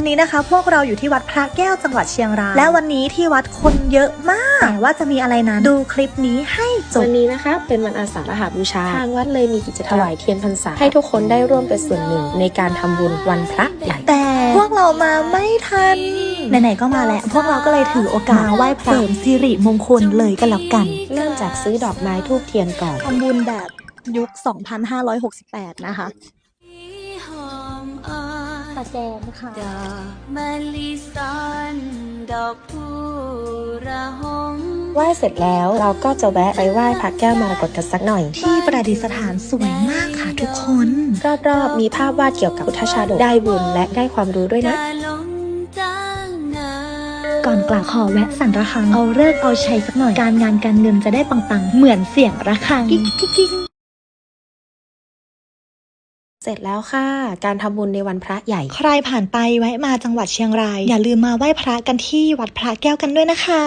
วันนี้นะคะพวกเราอยู่ที่วัดพระแก้วจังหวัดเชียงรายและวันนี้ที่วัดคนเยอะมาก แต่ว่าจะมีอะไรนั้นดูคลิปนี้ให้จบวันนี้นะคะ เป็นวันอาสาฬหบูชา ทางวัดเลยมีกิจกรรมถวายเทียนพรรษา ให้ทุกคนได้ร่วมเป็นส่วนหนึ่งในการทำบุญวันพระใหญ่แต่พวกเรามาไม่ทันไหนๆก็มาแล้ว พวกเราก็เลยถือโอกาสมาไหว้พระเสริมสิริมงคลเลยกันแล้วกัน เริ่มจากซื้อดอกไม้ทูบเทียนก่อนทำบุญแบบยุค 2568 นะคะหอมอ่อน ตาแกนค่ะดอกมะลิซ้อนดอกผู้ระหงไหว้เสร็จแล้วเราก็จะแวะไปไหว้พระแก้วมรกตกันสักหน่อย ที่ประดิษฐานสวยมากค่ะทุกคน รอบๆมีภาพวาดเกี่ยวกับพุทธชาดกได้บุญและได้ความรู้ด้วยนะแต่ลงจางเนอก่อนกล่าวขอแวะสั่นระฆังเอาเลิกษ์เอาชัยสักหน่อยการงานการเงินจะได้ปังๆ เหมือนเสียงระฆังกิ๊กกิ๊กกิ๊ก เสร็จแล้วค่ะ การทำบุญในวันพระใหญ่ ใครผ่านไปแวะมาจังหวัดเชียงราย อย่าลืมมาไหว้พระกันที่วัดพระแก้วกันด้วยนะคะ